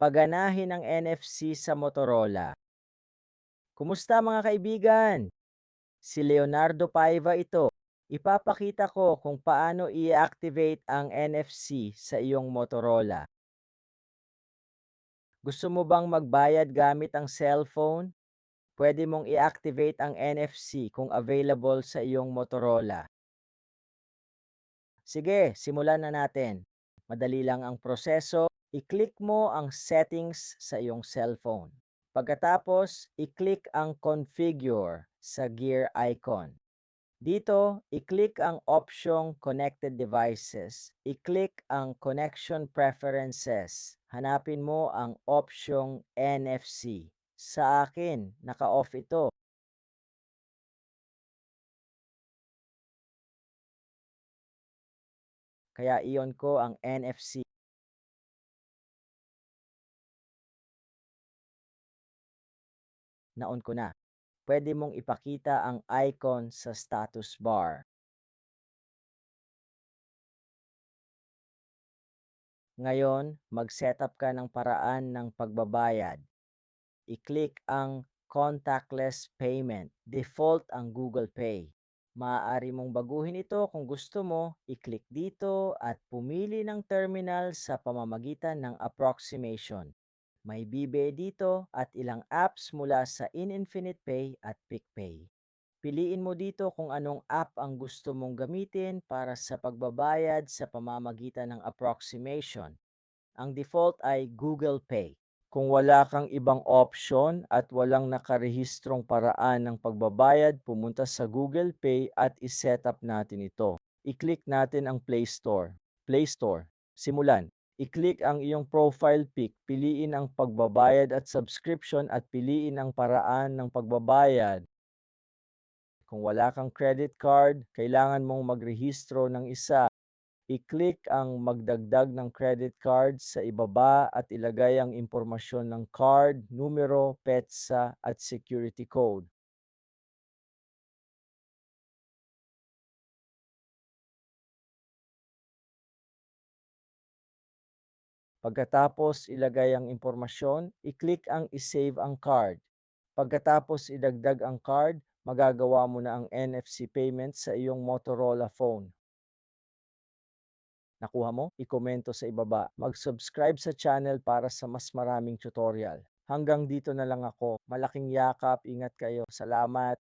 Paganahin ang NFC sa Motorola. Kumusta mga kaibigan? Si Leonardo Paiva ito. Ipapakita ko kung paano i-activate ang NFC sa iyong Motorola. Gusto mo bang magbayad gamit ang cellphone? Pwede mong i-activate ang NFC kung available sa iyong Motorola. Sige, simulan na natin. Madali lang ang proseso. I-click mo ang settings sa iyong cellphone. Pagkatapos, i-click ang configure sa gear icon. Dito, i-click ang opsyong connected devices. I-click ang connection preferences. Hanapin mo ang opsyong NFC. Sa akin, naka-off ito. Kaya iyon ko ang NFC. Naon ko na. Pwede mong ipakita ang icon sa status bar. Ngayon, mag-setup ka ng paraan ng pagbabayad. I-click ang contactless payment. Default ang Google Pay. Maaari mong baguhin ito kung gusto mo, i-click dito at pumili ng terminal sa pamamagitan ng approximation. May BBA dito at ilang apps mula sa InInfinite Pay at PicPay. Piliin mo dito kung anong app ang gusto mong gamitin para sa pagbabayad sa pamamagitan ng approximation. Ang default ay Google Pay. Kung wala kang ibang option at walang nakarehistrong paraan ng pagbabayad, pumunta sa Google Pay at iset up natin ito. I-click natin ang Play Store. Play Store. Simulan. I-click ang iyong profile pic, piliin ang pagbabayad at subscription at piliin ang paraan ng pagbabayad. Kung wala kang credit card, kailangan mong magrehistro ng isa. I-click ang magdagdag ng credit card sa ibaba at ilagay ang impormasyon ng card, numero, petsa at security code. Pagkatapos ilagay ang impormasyon, i-click ang i-save ang card. Pagkatapos idagdag ang card, magagawa mo na ang NFC payment sa iyong Motorola phone. Nakuha mo? I-komento sa ibaba. Mag-subscribe sa channel para sa mas maraming tutorial. Hanggang dito na lang ako. Malaking yakap. Ingat kayo. Salamat.